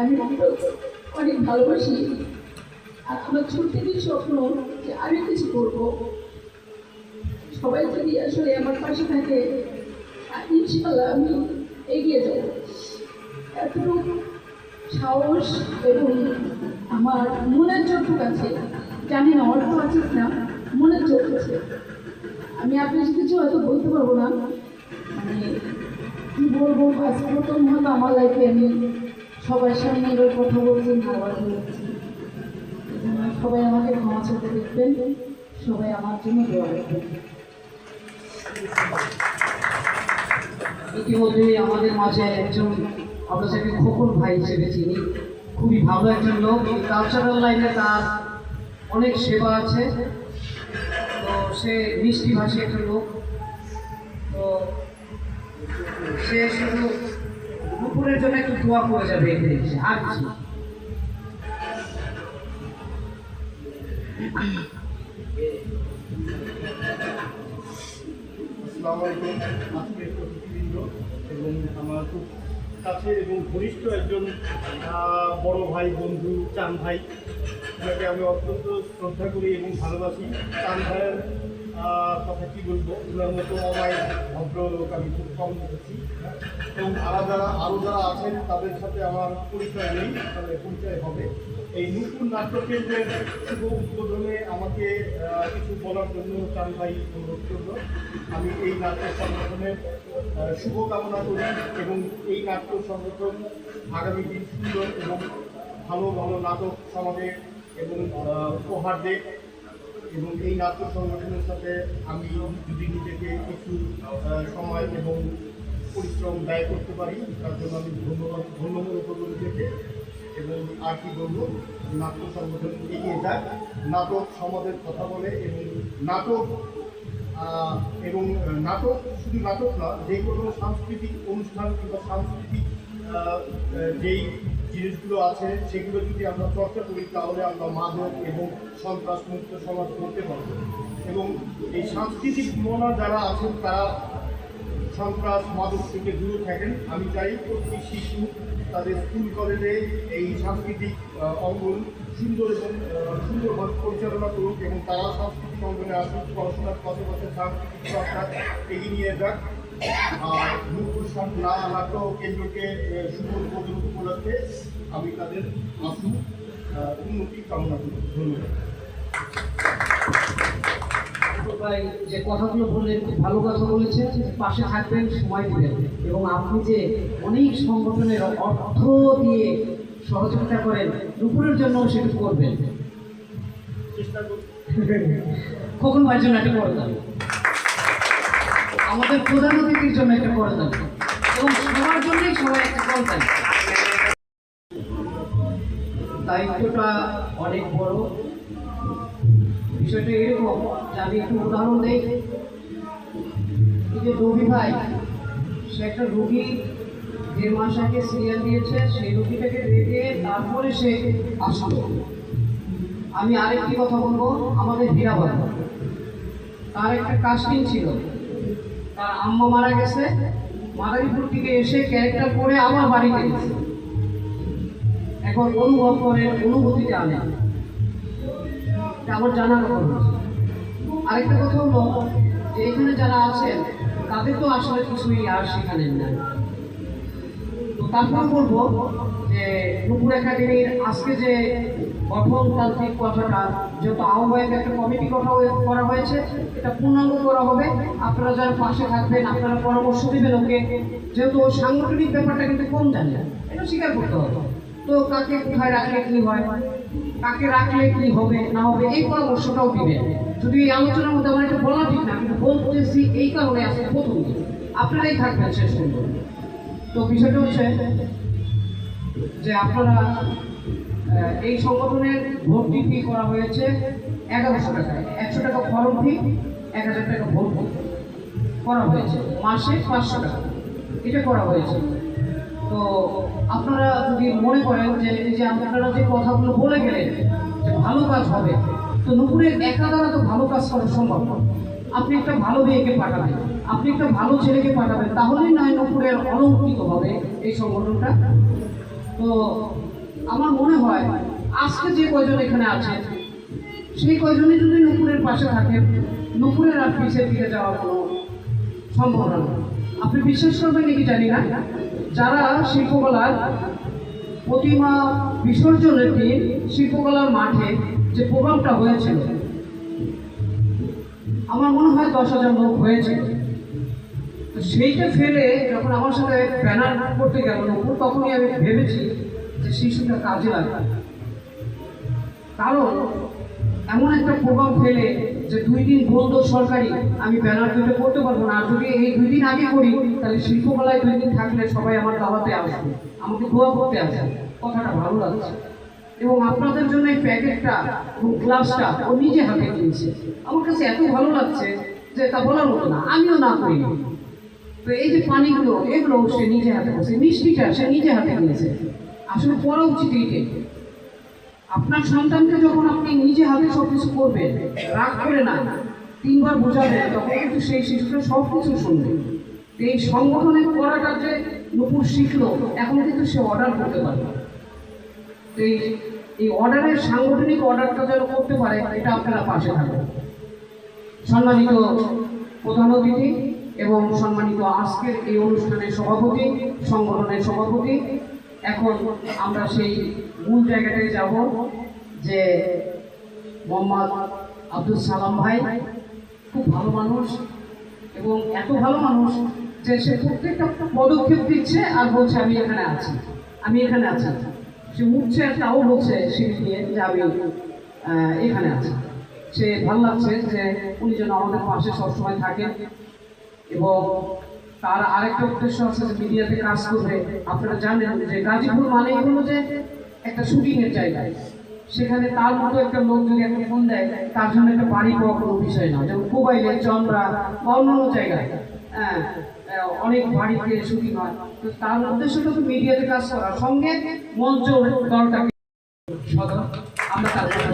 আমি ওকে অনেক ভালোবাসি। আর আমার ছোট থেকেই স্বপ্ন যে আমি কিছু করব। সবাই যদি আসলে আমার পাশে থাকে ইনশাল্লাহ আমি এগিয়ে যাব। এতটুকু সাহস এবং আমার মনের চোখ আছে। জানি না অর্থ আছে না মনের চোখ আছে। আমি আপনার কিছু হয়তো বলতে পারব না মানে কী বলব? আজ প্রথম হয়তো আমার লাইফে আমি সবার সামনে এবার কথা বলছি খাবার বলছি সবাই আমাকে ক্ষমা করতে দেখবেন, সবাই আমার জন্য দোয়া রাখবেন ইতিমধ্যেই আমাদের মাঝে একজন আমরা যাকে খোকন ভাই হিসেবে চিনি। খুবই ভালো একজন লোক কালচারাল লাইনে তার অনেক সেবা আছে। তো সে মিষ্টি ভাষী একটা লোক। তো সে শুধু জন্য একটু দোয়া করে যাবে, এখানে আর কিছু এবং আমার খুব কাছের এবং ঘনিষ্ঠ একজন বড় ভাই, বন্ধু, চান ভাই, যাকে আমি অত্যন্ত শ্রদ্ধা করি এবং ভালোবাসি। চান ভাইয়ের কথা কি বলব? ওনার মতো অমায় ভদ্রলোক আমি খুব কম দেখেছি। এবং আলাদা আরও যারা আছেন, তাদের সাথে আমার পরিচয় নেই, তাদের পরিচয় হবে। এই নতুন নাট্যকেন্দ্রের শুভ উদ্বোধনে আমাকে কিছু বলার জন্য চান ভাই অনুরোধ করল। আমি এই নাট্য সংগঠনের শুভকামনা করি এবং এই নাট্য সংগঠন আগামী দিন সুন্দর এবং ভালো ভালো নাটক সমাজে এবং উপহার দেয়। এবং এই নাট্য সংগঠনের সাথে আমি যদি নিজেকে কিছু সময় এবং পরিশ্রম ব্যয় করতে পারি, তার জন্য আমি ধন্যবাদ ধন্য মনে করব নিজেকে এবং আর কি বলব, নাট্য সংগঠন এগিয়ে যায় নাটক সমাজের কথা বলে এবং নাটক এবং নাটক শুধু নাটক না, যে কোনো সাংস্কৃতিক অনুষ্ঠান কিংবা সাংস্কৃতিক যেই জিনিসগুলো আছে, সেগুলো যদি আমরা চর্চা করি, তাহলে আমরা মাদক এবং সন্ত্রাস মুক্ত সমাজ করতে পারব। এবং এই সাংস্কৃতিক মনা যারা আছেন, তারা সন্ত্রাস, মাদক থেকে দূরে থাকেন। আমি চাই প্রতি শিশু তাদের স্কুল, কলেজে এই সাংস্কৃতিক অঙ্গন সুন্দর এবং সুন্দরভাবে পরিচালনা করুক এবং তারা সাংস্কৃতিক অঙ্গনে আসুক, পড়াশোনার পাশাপাশি সাংস্কৃতিক চর্চা এগিয়ে নিয়ে যাক। না কেন্দ্রকে আমি তাদের ধন্যবাদ যে কথাগুলো বললেন ভালো কথা বলেছেন পাশে থাকবেন সময় দিবেন এবং আপনি যে অনেক সংগঠনের অর্থ দিয়ে সহযোগিতা করেন দুপুরের জন্য সেটা করবেন চেষ্টা করি খোকন ভাইয়ের একটা করে আমাদের প্রধান অতিথির জন্য একটা করে দেন। এবং সবার জন্যই সবাই একটা করে দেন। দায়িত্বটা অনেক বড়। বিষয়টা এরকম যে আমি একটু উদাহরণ দেই। এই যে রবি ভাই, সে একটা রুগী দেড় মাস আগে সিরিয়াল দিয়েছে, সেই রুগীটাকে রেখে তারপরে সে আসলো। আমি আরেকটি কথা বলব, আমাদের হীরাবাদ তার একটা কাস্টিং ছিল। তার আম্মা মারা গেছে। মাদারীপুর থেকে এসে ক্যারেক্টার করে আবার বাড়িতে গেছে এখন অনুভব করে অনুভূতিটা এটা আমার জানার কথা আরেকটা কথা হলো যে এখানে যারা আছেন, তাদের তো আসলে কিছুই আর শেখানেন না তো তারপর বলব যে নুপুর একাডেমির আজকে যে গঠনতান্ত্রিক কথাটা, যেহেতু আহ্বায়ক একটা কমিটি কথা করা হয়েছে, এটা পূর্ণাঙ্গ করা হবে। আপনারা যারা পাশে থাকবেন, আপনারা পরামর্শ দেবেন ওকে। যেহেতু সাংগঠনিক ব্যাপারটা কিন্তু কম জানে এটা স্বীকার করতে হবে। তো কাকে কোথায় রাখলে কি হয়, কাকে রাখলে কি হবে, না হবে, এই পরামর্শটাও দিবেন। যদি এই আলোচনার মধ্যে আমার এটা বলা ঠিক না, কিন্তু বলতেছি এই কারণে আজকে প্রথম আপনারাই থাকবেন শেষ পর্যন্ত। তো বিষয়টা হচ্ছে যে আপনারা এই সংগঠনের ভর্তি ফি করা হয়েছে? এগারোশো টাকা। একশো টাকা ফর্ম ফি, এক হাজার টাকা ভোট করা হয়েছে। মাসে পাঁচশো টাকা। এটা করা হয়েছে। তো আপনারা যদি মনে করেন যে, এই যে আপনারা যে কথাগুলো বলে গেলেন যে ভালো কাজ হবে, তো নুপুরের একা দ্বারা তো ভালো কাজ করা সম্ভব নয়। আপনি একটা ভালো মেয়েকে পাঠাবেন, আপনি একটা ভালো ছেলেকে পাঠাবেন, তাহলেই নয় নুপুরের অলঙ্কৃত হবে এই সংগঠনটা। তো আমার মনে হয় আজকে যে কয়জন এখানে আছে সেই কয়জনই যদি নুপুরের পাশে থাকেন, নুপুরের আর পিছিয়ে দিকে যাওয়ার কোনো সম্ভাবনা নেই। আপনি বিশ্বাস করবেন নাকি জানি না? যারা শিল্পকলার প্রতিমা বিসর্জনের দিন শিল্পকলার মাঠে যে প্রোগ্রামটা হয়েছিল, আমার মনে হয় দশ হাজার লোক হয়েছে। সেইটা ফেলে যখন আমার সাথে ব্যানার করতে গেল নপুর তখনই আমি ভেবেছি যে শিশুটা কাজে লাগবে কারণ এমন একটা প্রভাব ফেলে যে দুই দিন বন্ধ সরকারি আমি ব্যানার দুটো করতে পারব না। আর যদি এই দুই দিন আগে করি, তাহলে শিল্পকলায় দুই দিন থাকলে সবাই আমার দাওয়াতে আসবে, আমাকে দোয়া করতে আসবে। কথাটা ভালো লাগছে। এবং আপনাদের জন্য এই প্যাকেটটা এবং গ্লাসটা ও নিজে হাতে কিনছে। আমার কাছে এত ভালো লাগছে যে তা বলার মতো না, আমিও না করিনি তো এই যে পানিগুলো, এগুলো সে নিজে হাতে করছে মিষ্টিটা সে নিজে হাতে নিয়েছে। আসলে পড়া উচিত এইটাই আপনার সন্তানকে যখন আপনি নিজে হাতে সব কিছু করবেন, রাগ করে না, তিনবার বোঝাবেন, তখন কিন্তু সেই শিশুটা সব কিছু শুনবে এই সংগঠনের করাটা যে নুপুর শিখলো, এখন কিন্তু সে অর্ডার করতে পারবে তো এই এই অর্ডারের সাংগঠনিক অর্ডারটা যেন করতে পারে, এটা আপনারা পাশে থাকবেন। সম্মানিত প্রধান অতিথি এবং সম্মানিত আজকের এই অনুষ্ঠানের সভাপতি, সংগঠনের সভাপতি। এখন আমরা সেই মূল জায়গাটায় যাব, যে মোহাম্মদ আব্দুল সালাম ভাই খুব ভালো মানুষ এবং এত ভালো মানুষ যে সে প্রত্যেকটা পদক্ষেপ দিচ্ছে আর বলছে, আমি এখানে আছি। আমি এখানে আছি। সে উঠছে তাও বলছে সিঁড়ি দিয়ে যে আমি এখানে আছি। সে ভালো লাগছে যে উনি যেন আমাদের পাশে সবসময় থাকেন। এবং তার আরেকটা উদ্দেশ্য আছে যে মিডিয়াতে কাজ করবে আপনারা জানেন যে গাজীপুর মানেই হলো যে একটা শুটিং এর জায়গা। সেখানে তার মতো একটা লোক যদি একটা ফোন দেয়, তার জন্য একটা বাড়ি পাওয়া কোনো বিষয় না। যেমন মোবাইলে চন্দ্রা বা অন্যান্য জায়গায় হ্যাঁ অনেক বাড়িতে শুটিং হয়। তো তার উদ্দেশ্যটা তো মিডিয়াতে কাজ করা সঙ্গে মঞ্চ দলটাকে আমরা তার কথা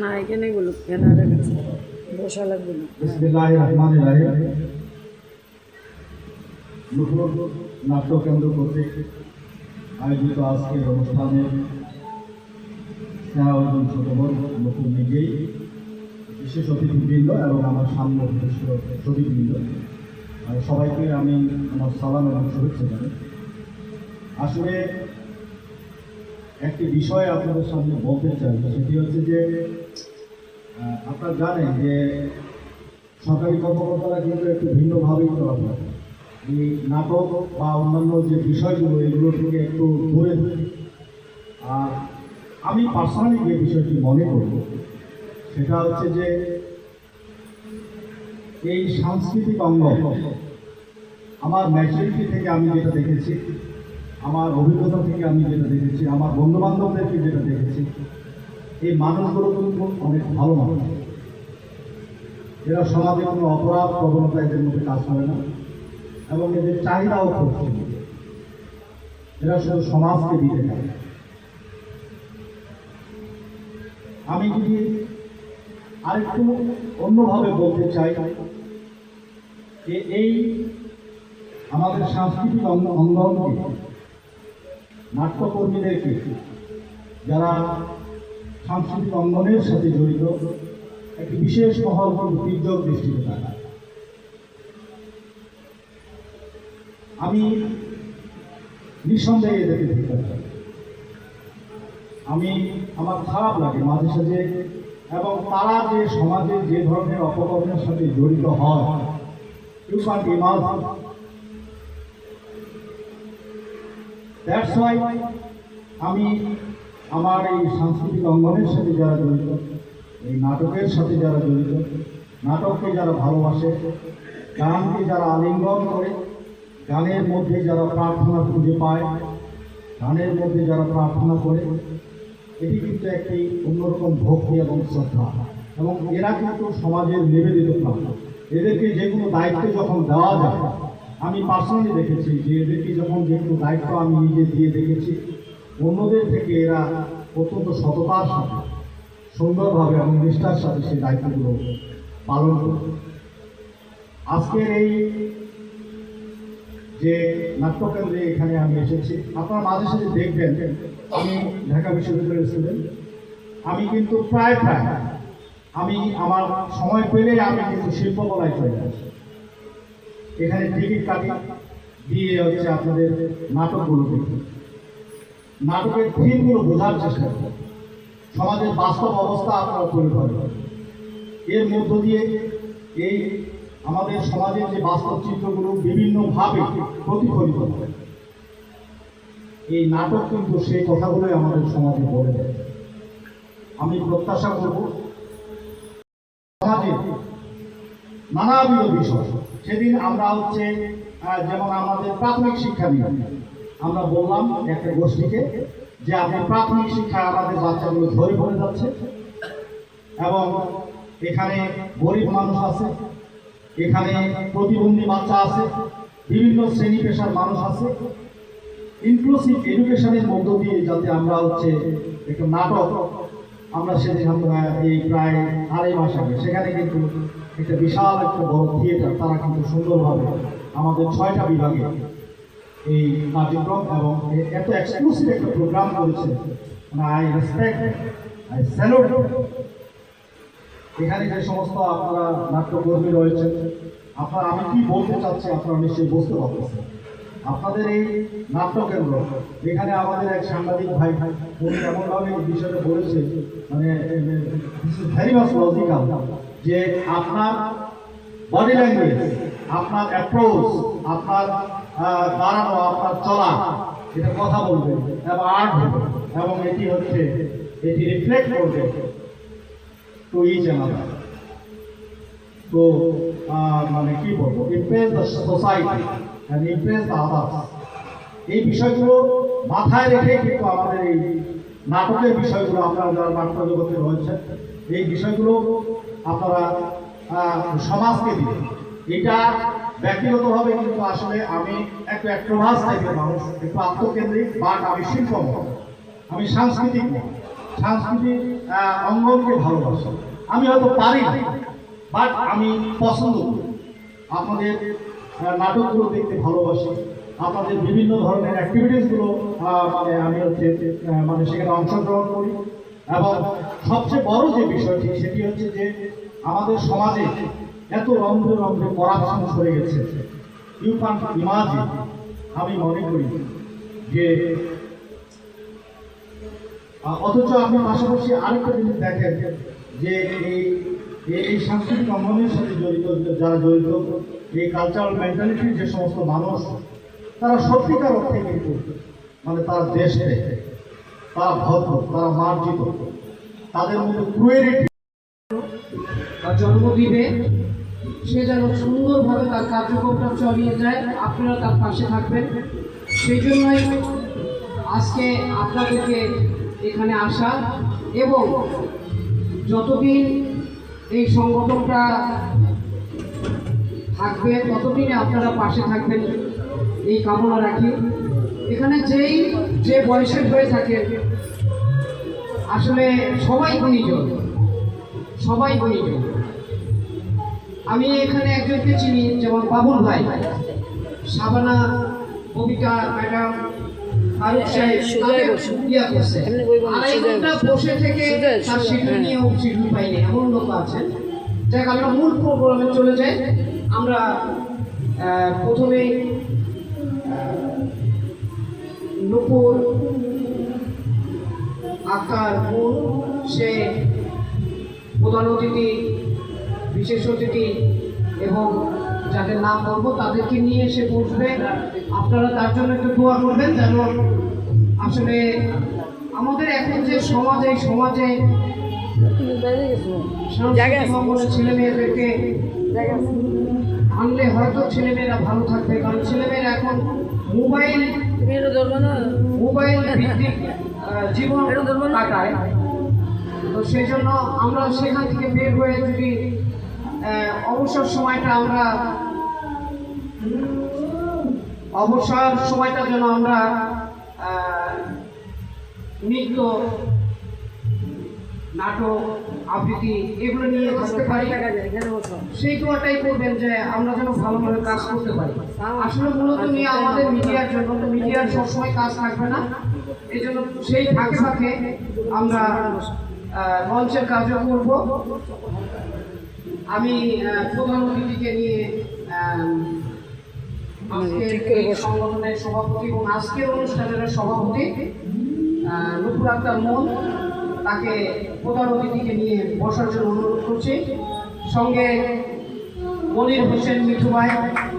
না, এখানে গুলো ব্যানারের কাছে বসা লাগবে না বিসমিল্লাহ রহমান রাহিম নাট্য কেন্দ্র আয়োজিত আজকের অনুষ্ঠানে স্নেহ অর্জুন নতুন নিজেই বিশেষ অতিথিবৃন্দ এবং আমার সামনে সতীবৃন্দ আর সবাইকে আমি আমার সালাম এবং শুভেচ্ছা জানাই আসলে একটি বিষয় আপনাদের সামনে বলতে চাই, সেটি হচ্ছে যে আপনারা জানেন যে সরকারি কর্মকর্তারা কিন্তু একটু ভিন্নভাবেই চলাফেরা করে। এই নাটক বা অন্যান্য যে বিষয়গুলো, এগুলো থেকে একটু দূরে। আর আমি পার্সোনালি যে বিষয়টি মনে করব, সেটা হচ্ছে যে এই সাংস্কৃতিক অঙ্গ, আমার ম্যাচুরিটি থেকে আমি যেটা দেখেছি, আমার অভিজ্ঞতা থেকে আমি যেটা দেখেছি, আমার বন্ধু বান্ধবদেরকে যেটা দেখেছি এই মানুষগুলো কিন্তু অনেক ভালো মানুষ এরা সমাজে কোনো অপরাধ প্রবণতা এদের মধ্যে কাজ করে না এবং এদের চাহিদাও সীমিত। এরা শুধু সমাজকে দিতে চায় আমি যদি আরেকটু অন্যভাবে বলতে চাই যে এই আমাদের সাংস্কৃতিক অঙ্গ- অঙ্গনকে, নাট্যকর্মীদেরকে, যারা সাংস্কৃতিক অঙ্গনের সাথে জড়িত একটি বিশেষ মহল দৃষ্টিতে তাকায় আমি নিঃসন্দেহে এদেরকে জানাই। আমি, আমার খারাপ লাগে মাঝে সাঝে এবং তারা যে সমাজে যে ধরনের অপকর্মের সাথে জড়িত হয় আমি আমার এই সাংস্কৃতিক অঙ্গনের সাথে যারা জড়িত, এই নাটকের সাথে যারা জড়িত, নাটককে যারা ভালোবাসে, গানকে যারা আলিঙ্গন করে, গানের মধ্যে যারা প্রার্থনা খুঁজে পায়, গানের মধ্যে যারা প্রার্থনা করে, এটি কিন্তু একটি অন্যরকম ভক্তি এবং শ্রদ্ধা। এবং এরা কিন্তু সমাজের নিবেদিত প্রাণ এদেরকে যে কোনো দায়িত্ব যখন দেওয়া যায়, আমি পার্সোনালি দেখেছি যে এদেরকে যখন যে কোনো দায়িত্ব আমি নিজে দিয়ে দেখেছি অন্যদের থেকে এরা অত্যন্ত সততার সাথে, সুন্দরভাবে এবং নিষ্ঠার সাথে সেই দায়িত্বগুলো পালন করে আজকের এই যে নাট্যকেন্দ্রে এখানে আমি এসেছি, আপনারা মাঝে সাঝে দেখবেন, আমি ঢাকা বিশ্ববিদ্যালয়ের স্টুডেন্ট আমি কিন্তু প্রায় প্রায়, আমি আমার সময় পেলে আমি কিন্তু শিল্পকলায় চলে আসি। এখানে টিকিট কাটি দিয়ে হচ্ছে আপনাদের নাটকগুলো দেখি। নাটকের থিমগুলো বোঝার চেষ্টা করি সমাজের বাস্তব অবস্থা আপনারা তৈরি ধরেন এর মধ্য দিয়ে এই আমাদের সমাজের যে বাস্তব চিত্রগুলো বিভিন্নভাবে প্রতিফলিত হয় এই নাটক কিন্তু সেই কথাগুলোই আমাদের সমাজে বলে দেয়। আমি প্রত্যাশা করব সমাজের নানাবিধ বিষয়। সেদিন আমরা হচ্ছে যেমন আমাদের প্রাথমিক শিক্ষা নিয়ে। আমরা বললাম একটা গোষ্ঠীকে যে আপনি প্রাথমিক শিক্ষায় আমাদের বাচ্চাগুলো ধরে পড়ে যাচ্ছে। এবং এখানে গরিব মানুষ আছে, এখানে প্রতিবন্ধী বাচ্চা আছে, বিভিন্ন শ্রেণি পেশার মানুষ আছে। ইনক্লুসিভ এডুকেশনের মধ্য দিয়ে যাতে আমরা হচ্ছে একটা নাটক, আমরা সেদিন এই প্রায় আড়াই মাস আগে, সেখানে কিন্তু একটা বিশাল একটা বড় থিয়েটার তারা কিন্তু সুন্দরভাবে আমাদের ছয়টা বিভাগে এই কার্যক্রম এবং এত এক্সক্লুসিভ একটা প্রোগ্রাম করেছে মানে আই রেসপেক্ট আই স্যালুট এখানে যে সমস্ত আপনারা নাট্যকর্মী রয়েছেন, আপনারা আমি কি বলতে চাচ্ছি আপনারা নিশ্চয়ই বুঝতে পারতেছেন। আপনাদের এই নাট্যকেন্দ্র, এখানে আমাদের এক সাংবাদিক ভাই ভাই উনি এমনভাবে এই বিষয়টা বলেছে মানে ভেরি মাস লজিক্যাল যে আপনার বডি ল্যাঙ্গুয়েজ আপনার অ্যাপ্রোচ আপনার দাঁড়ানো আপনার চলা। এটা কথা বলবে এবং আর্ট এবং এটি হচ্ছে, এটি রিফ্লেক্ট করবে। টু ইচ অ্যানাদার তো মানে কি বলব impress the society and impress the others এই বিষয়গুলো মাথায় রেখে কিন্তু আমাদের এই নাটকের বিষয়গুলো আপনারা যারা নাট্য জগতে রয়েছেন, এই বিষয়গুলো আপনারা সমাজকে দিন এটা ব্যক্তিগতভাবে কিন্তু আসলে আমি একটু অ্যাক্টোভাস টাইপের মানুষ, একটু আত্মকেন্দ্রিক বাট আমি শিল্প আমি সাংস্কৃতিক। সাংস্কৃতিক অঙ্গনকে ভালোবাসি। আমি হয়তো পারি না বাট আমি পছন্দ করি। আপনাদের নাটকগুলো দেখতে ভালোবাসি। আপনাদের বিভিন্ন ধরনের অ্যাক্টিভিটিসগুলো মানে আমি হচ্ছে মানে সেখানে অংশগ্রহণ করি। এবং সবচেয়ে বড় যে বিষয়টি, সেটি হচ্ছে যে আমাদের সমাজে এত রন্ধ্রে রন্ধ্রে করাপশন সরে গেছে। ইউ ক্যান ইমাজিন আমি মনে করি যে অথচ আপনি পাশাপাশি আরেকটা জিনিস দেখেন যে এই এই- সাংস্কৃতিক অঙ্গনের সাথে জড়িত, যারা জড়িত, এই কালচারাল মেন্টালিটির যে সমস্ত মানুষ, তারা সত্যিকার অর্থে কিন্তু মানে তারা দেশ দেখে তারা ভদ্র তারা মার্জিত, তাদের মধ্যে ক্রুয়েরিটি জন্মদিনে সে যেন সুন্দরভাবে তার কার্যক্রমটা চালিয়ে যায়, আপনারা তার পাশে থাকবেন। সেই জন্যই আজকে আপনাদেরকে এখানে আসা এবং যতদিন এই সংগঠনটা থাকবে, ততদিনে আপনারা পাশে থাকবেন, এই কামনা রাখি। এখানে যেই, যে বয়সের হয়ে থাকে, আসলে সবাই গুণীজন সবাই গুণীজন। আমি এখানে একজনকে চিনি যেমন বাবুল ভাই। সাবানা কবিতা ম্যাডাম ফারুক সাহেব সুজয় তাদের ইয়া করছে। এমনি বই বলুন, আড়াই ঘণ্টা বসে। থেকে তার সুজয়, শিডিউল হ্যাঁ। শিডিউল পাইনি এমন লোক আছেন। যাক আমরা মূল প্রোগ্রামে চলে যাই। আমরা নুপুর আকার মূল সে প্রধান অতিথি বিশেষ অতিথি এবং যাদের নাম বলব, তাদেরকে নিয়ে এসে বসবে। আপনারা তার জন্য একটু দোয়া করবেন যেন আসলে আমাদের এখন যে সমাজ সমাজে ছেলে মেয়েদেরকে আনলে হয়তো ছেলেমেয়েরা ভালো থাকবে, কারণ ছেলেমেয়েরা এখন মোবাইল মোবাইল জীবন কাটায়। তো সেই জন্য আমরা সেখান থেকে বের হয়ে যদি অবসর সময়টা আমরা অবসর সময়টা যেন আমরা নৃত্য, নাটক, আবৃত্তি এগুলো নিয়ে থাকতে পারি। সেই দোয়াটাই করবেন যে আমরা যেন ভালোভাবে কাজ করতে পারি। আসলে মূলত নিয়ে আমাদের মিডিয়ার জন্য তো মিডিয়ার সবসময় কাজ থাকবে না। এই জন্য সেই ফাঁকে ফাঁকে আমরা মঞ্চের কাজও করব। আমি প্রধান অতিথিকে নিয়ে আহ, সংগঠনের সভাপতি এবং আজকের অনুষ্ঠানের সভাপতি নুপুর আক্তার মন তাকে প্রধান অতিথিকে নিয়ে বসার জন্য অনুরোধ করছি। সঙ্গে মনির হোসেন মিঠু ভাই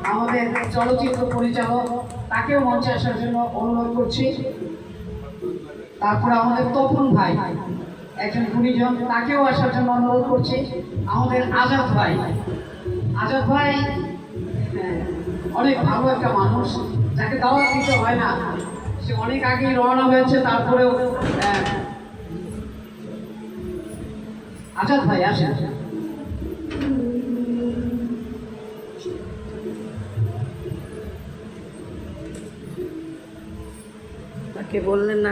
আমাদের চলচ্চিত্র পরিচালক তাকেও মঞ্চে আসার জন্য অনুরোধ করছি। তারপরে আমাদের তপন ভাই। একজন গুণীজন তাকেও আসার জন্য অনুরোধ করছি। আমাদের আজাদ ভাই। আজাদ ভাই হ্যাঁ, অনেক ভালো একটা মানুষ। যাকে দাওয়াত দিতে হয় না সে অনেক আগেই রওনা হয়েছে তারপরেও আজাদ ভাই আসেন। তাকে বললেন না